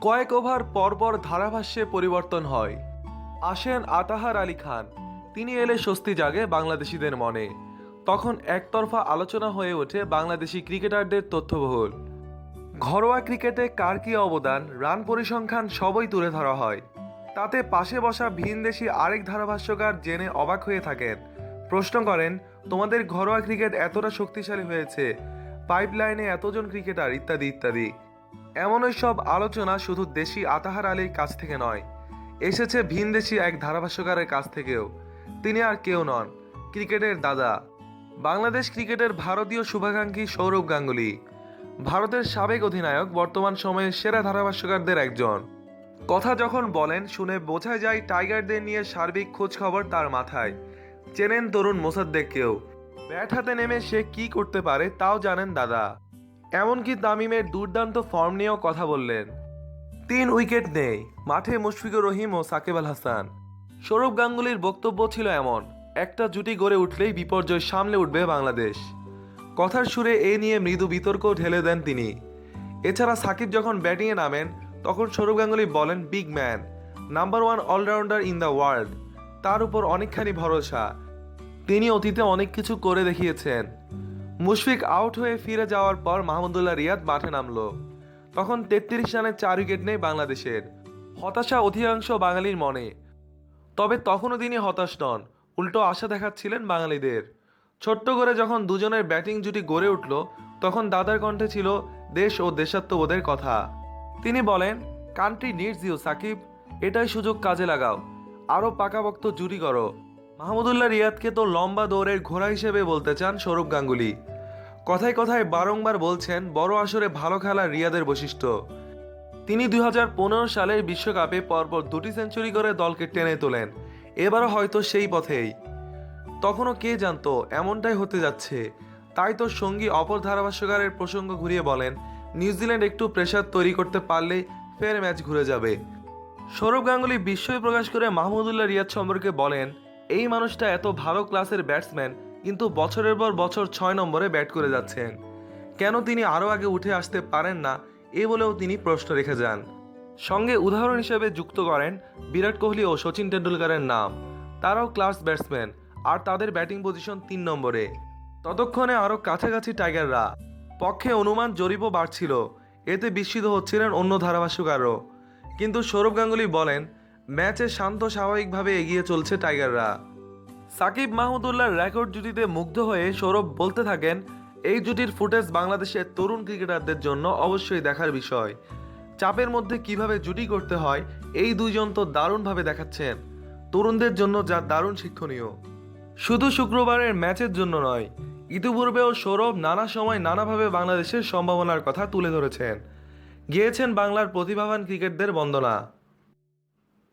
কয়েক ওভার পরপর ধারাভাষ্যে পরিবর্তন হয়। আসেন আতাহার আলী খান। তিনি এলে স্বস্তি জাগে বাংলাদেশিদের মনে। তখন একতরফা আলোচনা হয়ে ওঠে বাংলাদেশি ক্রিকেটারদের তথ্যবহুল। ঘরোয়া ক্রিকেটে কার কী অবদান, রান পরিসংখ্যান সবই তুলে ধরা হয়। তাতে পাশে বসা ভিনদেশি আরেক ধারাভাষ্যকার জেনে অবাক হয়ে থাকেন। প্রশ্ন করেন, তোমাদের ঘরোয়া ক্রিকেট এতটা শক্তিশালী হয়েছে, পাইপলাইনে এতজন ক্রিকেটার, ইত্যাদি ইত্যাদি। এমনই সব আলোচনা শুধু দেশি আতাহার আলীর কাছ থেকে নয়, এসেছে ভিনদেশি এক ধারাভাষ্যকারের কাছ থেকেও। তিনি আর কেউ নন, ক্রিকেটের দাদা। বাংলাদেশ ক্রিকেটের ভারতীয় শুভাকাঙ্ক্ষী সৌরভ গাঙ্গুলি। ভারতের সাবেক অধিনায়ক, বর্তমান সময়ের সেরা ধারাভাষ্যকারদের একজন। কথা যখন বলেন, শুনে বোঝা যায় টাইগারদের নিয়ে সার্বিক খোঁজ খবর তার মাথায়। চেনেন তরুণ মোসাদ্দেককেও। ব্যাট হাতে নেমে সে কি করতে পারে, তাও জানেন দাদা। এমনকি তামিমের দুর্দান্ত ফর্ম নিয়েও কথা বললেন। তিন উইকেট নেই, মাঠে মুশফিকুর রহিম ও সাকিব আল হাসান। সৌরভ গাঙ্গুলির বক্তব্য ছিল এমন, একটা জুটি গড়ে উঠলেই বিপর্যয় সামলে উঠবে বাংলাদেশ। কথার সুরে এ নিয়ে মৃদু বিতর্ক ঢেলে দেন তিনি। এছাড়া সাকিব যখন ব্যাটিংয়ে নামেন, তখন সৌরভ গাঙ্গুলি বলেন, big man, number one allrounder in the world, তার উপর অনেকখানি ভরসা। তিনি অতীতে অনেক কিছু করে দেখিয়েছেন। মুশফিক আউট হয়ে ফিরে যাওয়ার পর মাহমুদুল্লাহ রিয়াদ মাঠে নামলো। তখন তেত্রিশ রানের চার উইকেট নেই বাংলাদেশের। হতাশা অধিকাংশ বাঙালির মনে। তবে তখনও তিনি হতাশ নন। উল্টো আশা দেখাচ্ছিলেন বাঙালিদের। ছোট্ট করে যখন দুজনের ব্যাটিং জুটি গড়ে উঠল, তখন দাদার কণ্ঠে ছিল দেশ ও দেশাত্মবোধের কথা। তিনি বলেন, কান্ট্রি নিডস ইউ, সাকিব। এটাই সুযোগ কাজে লাগাও। আরও পাকাপোক্ত জুটি করো মাহমুদুল্লাহ রিয়াদকে তো লম্বা দৌড়ের ঘোড়া হিসেবে বলতে চান সৌরভ গাঙ্গুলি। কথায় কথায় বারংবার বলছেন, বড় আসরে ভালো খেলা রিয়াদের বৈশিষ্ট্য। তিনি দু হাজার পনেরো সালের বিশ্বকাপে পরপর দুটি সেঞ্চুরি করে দলকে টেনে তোলেন। এবারও হয়তো সেই পথেই। তখনও কে জানতো, এমনটাই হতে যাচ্ছে। তাই তো সঙ্গী অপর ধারাভাষ্যকারের প্রসঙ্গ ঘুরিয়ে বলেন নিউজিল্যান্ড একটু প্রেশার তৈরি করতে পারলেই ফের ম্যাচ ঘুরে যাবে। সৌরভ গাঙ্গুলি বিস্ময় প্রকাশ করে মাহমুদুল্লাহ রিয়াদ সম্পর্কে বলেন এই মানুষটা এত ভালো ক্লাসের ব্যাটসম্যান, কিন্তু বছরের পর বছর ছয় নম্বরে ব্যাট করে যাচ্ছেন। কেন তিনি আরও আগে উঠে আসতে পারেন না, এ বলেও তিনি প্রশ্ন রেখে যান। সঙ্গে উদাহরণ হিসেবে যুক্ত করেন বিরাট কোহলি ও সচিন টেন্ডুলকারের নাম। তারাও ক্লাস ব্যাটসম্যান, আর তাদের ব্যাটিং পজিশন তিন নম্বরে। ততক্ষণে আরও কাছাকাছি টাইগাররা। পক্ষে অনুমান জরিপও বাড়ছিল, এতে বিস্মিত হচ্ছিলেন অন্য ধারাভাষ্যকারও। কিন্তু সৌরভ গাঙ্গুলি বলেন ম্যাচে শান্ত স্বাভাবিকভাবে এগিয়ে চলছে টাইগাররা। সাকিব মাহমুদুল্লাহর রেকর্ড জুটিতে মুগ্ধ হয়ে সৌরভ বলতে থাকেন, এই জুটির ফুটেজ বাংলাদেশের তরুণ ক্রিকেটারদের জন্য অবশ্যই দেখার বিষয়। চাপের মধ্যে কীভাবে জুটি করতে হয়, এই দুইজন তো দারুণভাবে দেখাচ্ছেন। তরুণদের জন্য যা দারুণ শিক্ষণীয়। শুধু শুক্রবারের ম্যাচের জন্য নয়, ইতিপূর্বেও সৌরভ নানা সময় নানাভাবে বাংলাদেশের সম্ভাবনার কথা তুলে ধরেছেন। গিয়েছেন বাংলার প্রতিভাবান ক্রিকেটদের বন্দনা।